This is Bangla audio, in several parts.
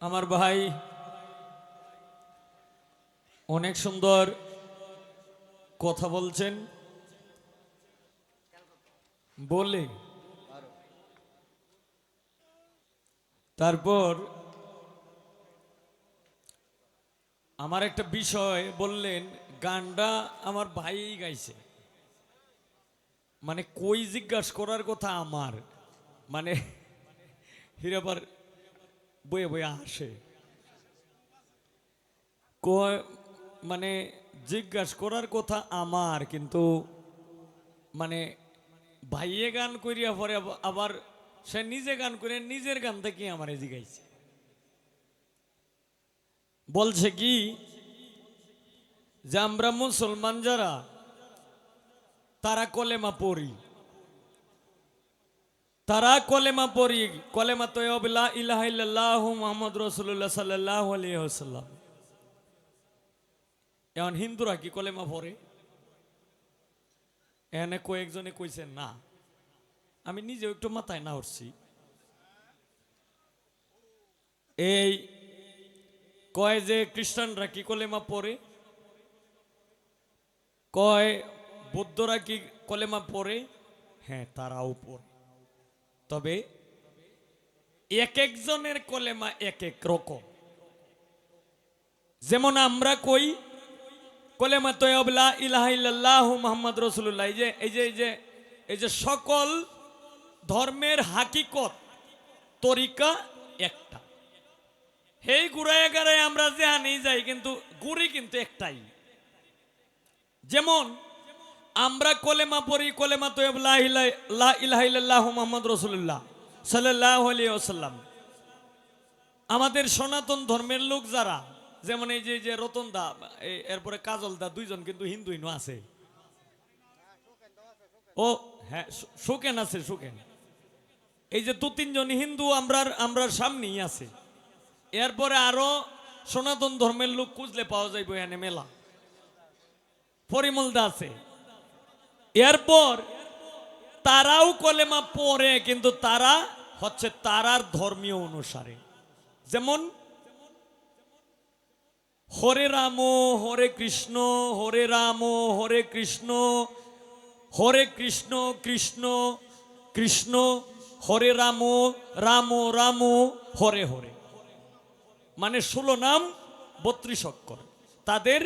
আমার ভাই অনেক সুন্দর কথা বলছেন। বলে তারপর আমার একটা বিষয় বললেন, গানটা আমার ভাই গাইছে। মানে কই জিজ্ঞাসা করার কথা আমার। মানে হিরাবার বয়ে বয়ে আসে। কয় মানে জিজ্ঞাসা করার কথা আমার, কিন্তু মানে ভাইয়ে গান করিয়া পরে আবার সে নিজে গান করে নিজের গান থেকে আমার জিগাইছে বলছে কি, যে আমরা মুসলমান যারা, তারা কলেমা পড়ি। তারা কলেমা পড়ি, কলেমা তয়বলা ইলাহা মুহাম্মদ রাসূলুল্লাহ সাল্লাল্লাহু আলাইহি ওয়াসাল্লাম। এখন হিন্দুরা কি কলেমা পড়ে? এনে কয়েকজনে কইছে, না। আমি নিজেও একটু মাথায় না উঠছি। এই কয় যে খ্রিস্টানরা কি কলেমা পড়ে? কয় বৌদ্ধরা কি কলেমা পড়ে? হ্যাঁ তারাও পড়ে। তবে এক একজনের কলেমা এক এক রকম। যেমন আমরা কই, কলেমা তয়বলা ইলাহা মুহাম্মদ রাসূলুল্লাহ। এই যে এই যে এই যে এই যে সকল ধর্মের হাকিকত, তরিকা একটা। সেই গুড়ায় গাড়ায় আমরা যে আনি যাই, কিন্তু গুড়ি কিন্তু একটাই। যেমন আমরা কলেমা পড়ি, কলেমা লা ইলাহা মুহাম্মদ আলাইহি ওয়াসাল্লাম। আমাদের সনাতন ধর্মের লোক যারা, যেমন এই যে রতন দা এরপরে কাজল দা, দুইজন কিন্তু হিন্দু আছে। ও হ্যাঁ সুকেন আছে সুকেন এই যে দু, তিনজন হিন্দু আমরার আমরার সামনেই আছে। এরপরে আরও সনাতন ধর্মের লোক খুঁজলে পাওয়া যাইব এখানে মেলা। পরিমলদা আছে। এরপর তারাও কলেমা পড়ে, কিন্তু তারা হচ্ছে তারার ধর্মীয় অনুসারে। যেমন হরে রাম, হরে কৃষ্ণ, হরে রাম, হরে কৃষ্ণ হরে কৃষ্ণ কৃষ্ণ কৃষ্ণ, হরে রাম রাম রাম, হরে হরে। মানে ষোলো নাম, বত্রিশ অক্ষর। তাদের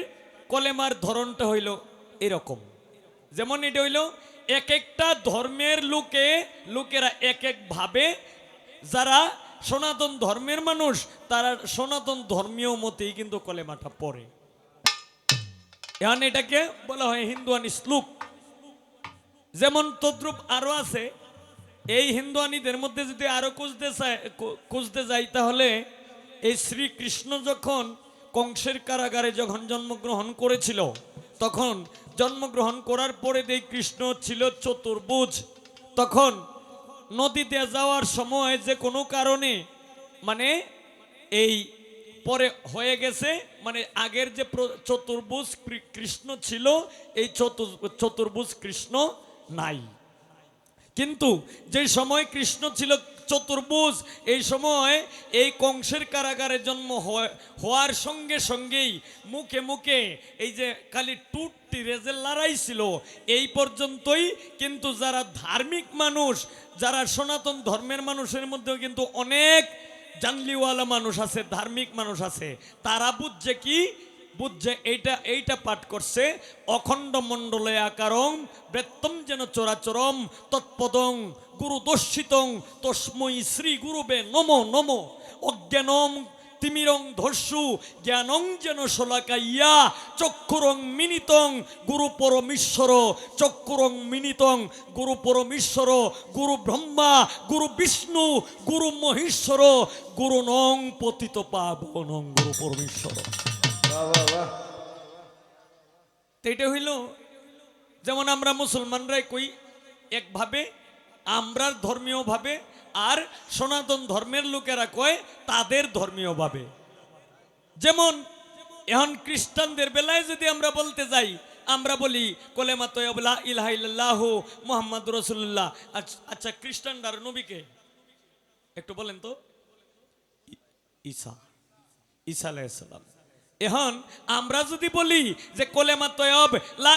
কলেমার ধরনটা হইল এরকম। যেমন এটা হইল, এক একটা ধর্মের লোকে, লোকেরা এক এক ভাবে, যারা সনাতন ধর্মের মানুষ, তারা সনাতন ধর্মীয় মতেই কিন্তু কলেমাটা পড়ে। এখন এটাকে বলা হয় হিন্দুয়ানি শ্লোক। যেমন তদ্রুপ আরও আছে, এই হিন্দুয়ানিদের মধ্যে যদি আরও খুঁজতে খু- খুঁজতে যাই তাহলে, এই শ্রীকৃষ্ণ যখন কংসের কারাগারে যখন জন্মগ্রহণ করেছিল তখন জন্মগ্রহণ করার পরে দেই কৃষ্ণ ছিল চতুর্ভুজ, তখন নদীতে যাওয়ার সময় যে কোনো কারণে মানে এই পরে হয়ে গেছে মানে আগের যে চতুর্ভুজ কৃষ্ণ ছিল, এই চতুর চতুর্ভুজ কৃষ্ণ নাই। কিন্তু যে সময় কৃষ্ণ ছিল চতুর্ভুজ এই সময় এই কংসের কারাগারে জন্ম হওয়া- হওয়ার সঙ্গে সঙ্গেই মুখে মুখে এই যে খালি টুটটি রেজে লড়াই ছিল, এই পর্যন্তই কিন্তু যারা ধার্মিক মানুষ, যারা সনাতন ধর্মের মানুষের মধ্যেও কিন্তু অনেক জানলিওয়ালা মানুষ আছে, ধার্মিক মানুষ আছে, তারা বুঝছে কি বুঝছে, এইটা এইটা পাঠ করছে, অখণ্ড মণ্ডলে আকারং, বৃত্তম যেন চরাচরম, তৎপদং, গুরু দর্শিতং, তস্মৈ শ্রী গুরুবে নম নম। অজ্ঞানম তিমিরং ধর্ষু, জ্ঞানং যেন শলাকাইয়া, চক্ষুরং মিনিতং, গুরু পরমেশ্বর, চক্ষুরং মিনিতং, গুরু পরমেশ্বর, গুরু ব্রহ্মা, গুরু বিষ্ণু, গুরু মহেশ্বর, গুরু নং পতিত পাবনং, গুরু পরমেশ্বর। তো এটা হইল যেমন আমরা মুসলমানরাই কই একভাবে আমরা ধর্মীয় ভাবে আর সনাতন ধর্মের লোকেরা কয় তাদের ধর্মীয় ভাবে। যেমন এখন খ্রিস্টানদের বেলায় যদি আমরা বলতে যাই আমরা বলি কলেমা তয়বলা ইলাহা মুহাম্মদ রাসূলুল্লাহ। আচ্ছা- আচ্ছা খ্রিস্টানরা নবীকে? একটু বলেন তো। ঈসা ঈসা আলাইসাল্লাম এখন আমরা যদি বলি যে কোলেমা তয়ব, লা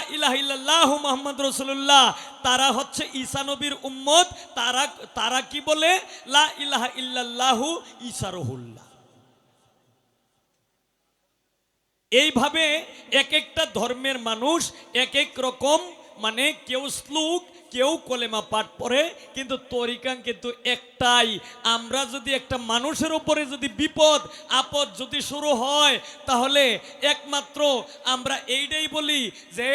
মুহাম্মদ রাসূলুল্লাহ, তারা হচ্ছে ঈসা নবীর উম্মত, তারা তারা কি বলে? লা ইলাহা ইল্লাল্লাহু ঈসা রহুল্লাহ। এইভাবে এক একটা ধর্মের মানুষ এক এক রকম মানে কেউ শ্লোক কেউ কলেমা পাঠ পড়ে, কিন্তু তরিকান কিন্তু একটাই। আমরা যদি একটা মানুষের উপরে যদি বিপদ, আপদ যদি শুরু হয়, তাহলে একমাত্র আমরা এইটাই বলি যে,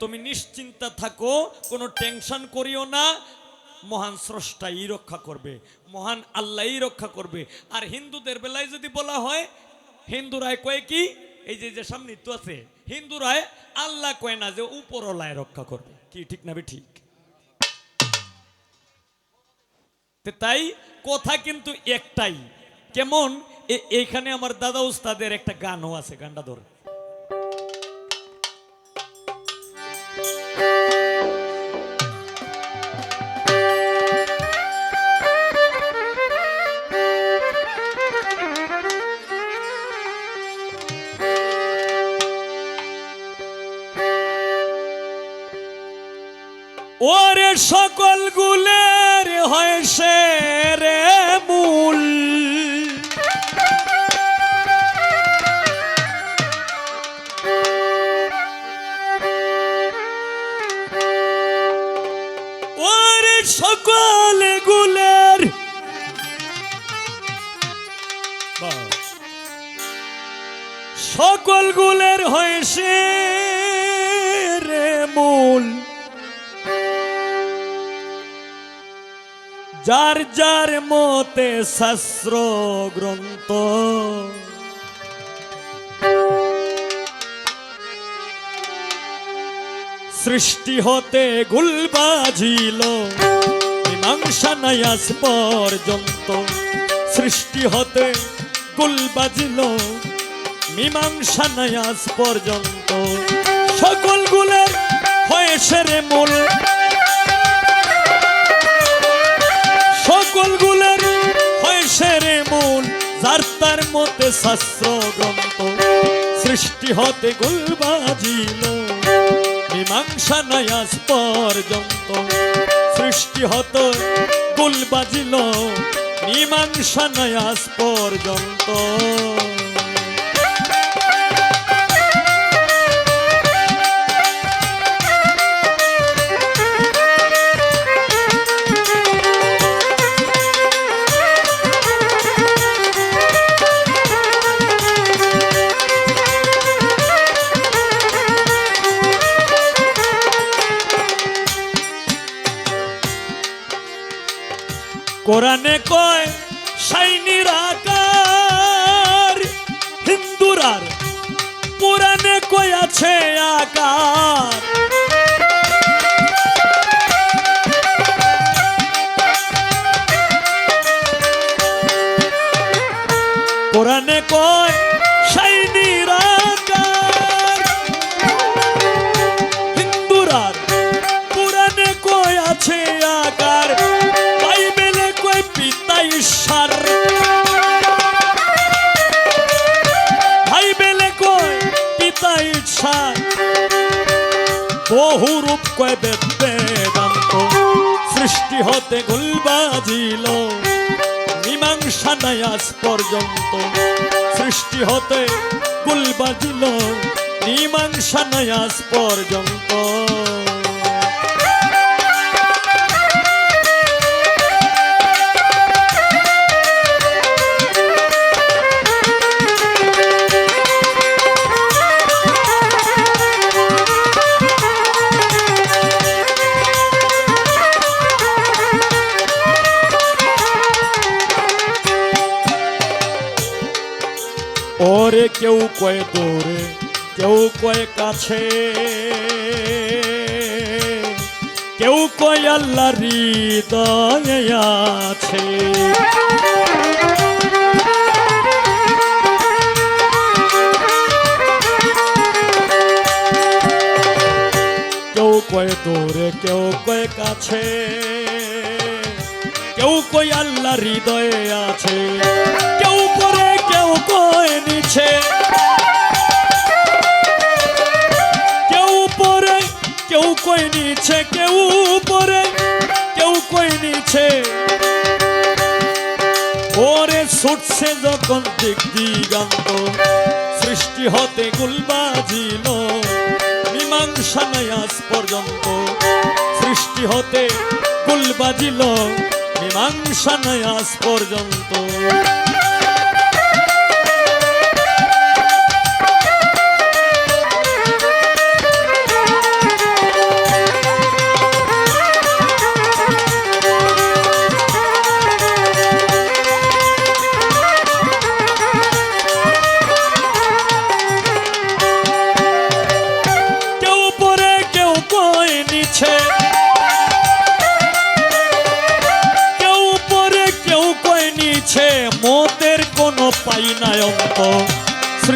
তুমি নিশ্চিন্তা থাকো, কোনো টেনশন করিও না। মহান স্রষ্টাই রক্ষা করবে, মহান আল্লাহই রক্ষা করবে। আর হিন্দুদের বেলায় যদি বলা হয়, হিন্দুরায় কয়ে কি? এই যে যে সামনে তো আছে, হিন্দুরায় আল্লাহ কয় না যে উপরলায় রক্ষা করবে। কি, ঠিক না ঠিক? তাই কথা কিন্তু একটাই। কেমন? এইখানে আমার দাদা উস্তাদের একটা গানও আছে গানটা ধরে। সকল গুলের। সকল গুলের হয় সে রে মূল যার যার মতে শাস্ত্র গ্রন্থ সৃষ্টি হতে গুল বাজিল। মীমাংসা নাই আজ পর্যন্ত। সৃষ্টি হতে গুল বাজিল। মীমাংসা নাই আজ পর্যন্ত। সকল গুলের হয়েছে রে মূল। সকল গুলের হয়েছে রে মূল। যার তার মতে শাস্ত্র গ্রন্থ সৃষ্টি হতে গুল বাজিল। মীমাংসা নয়াস পর্যন্ত সৃষ্টি হত গুল বাজিল। মীমাংসা নয়াস পর্যন্ত পিতা ঈশ্বর বহু রূপ কয় বেদ বেদান্ত। সৃষ্টি হতে গুল বাজিল। মীমাংসা নাই আজ পর্যন্ত। সৃষ্টি হতে গুল মীমাংসা নাই আজ পর্যন্ত। কয় দূরে, কেউ কয় কাছে। কেউ কয় আল্লাহ হৃদয়ে আছে। কেউ কয় দূরে, কেউ কয় কাছে। কেউ কই আল্লাহ হৃদয়ে আছে। নিছে কেউ পরে কেউ কই নিছে কেউ পরে কেউ যখন দিক দিগান্ত সৃষ্টি হতে গুলবাজিল মীমাংসা নাই পর্যন্ত, সৃষ্টি হতে গুলবাজিল মীমাংসা নাই আজ পর্যন্ত।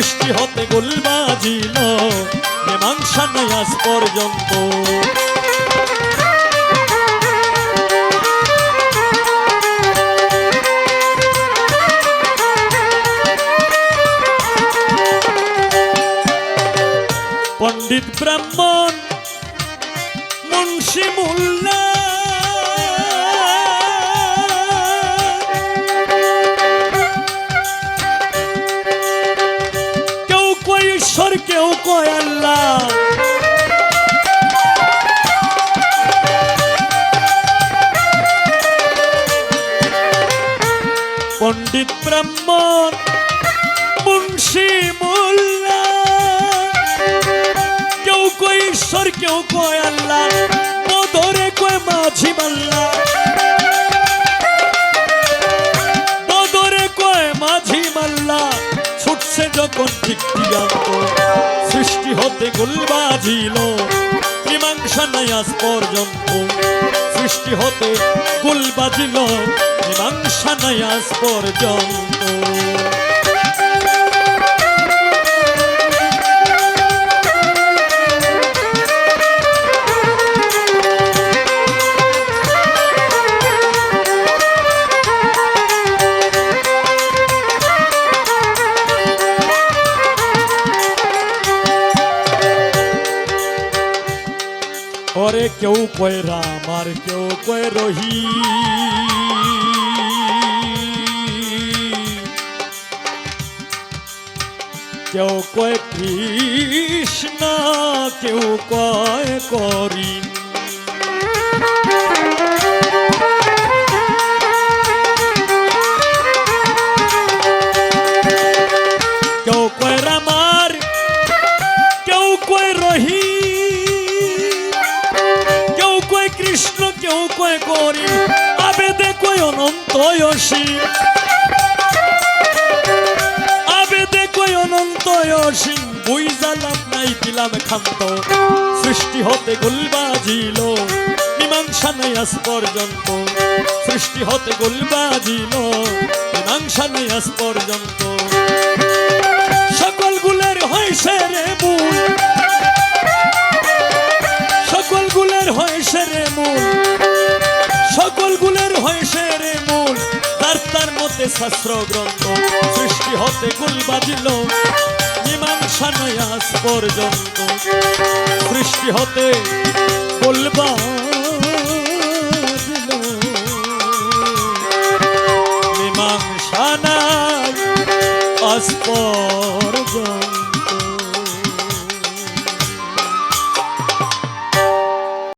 সৃষ্টি হতে গোল বাজিল। মীমাংসা নাই আজ পর্যন্ত। পণ্ডিত ব্রাহ্মণ কেউ কয় আল্লাহ। পণ্ডিত ব্রাহ্মণ, মুন্সি মোল্লা। কেউ কই ঈশ্বর, কেউ কয় আল্লাহ। বদরে কয় মাঝি মাল্লা। হতে গুলবাজিল মীমাংসা নাই আজ পর্যন্ত সৃষ্টি হতে গুলবাজিল মীমাংসা নাই পর্যন্ত। কেউ কয় রাম আর কেউ কয় রহি কেউ কয় কৃষ্ণ কেউ কয় করিন অনন্ত অসি আবেদে কয় অনন্ত অসীম। বই জালাম নাই দিলাম খান্ত সৃষ্টি হতে গুলবাজিল। মীমাংসা নাই আজ পর্যন্ত। সৃষ্টি হতে গুলবাজিল। মীমাংসা নাই আজ পর্যন্ত। সকল গুলের হয়েছে রে মূল। সকল গুলের হয়েছে রে মূল। শাস্ত্র গ্রন্থ, সৃষ্টি হতে গুল বাজিল, মীমাংসা নয় আজ পর্যন্ত। সৃষ্টি হতে গুল মীমাংসা নাই আজ পর্যন্ত।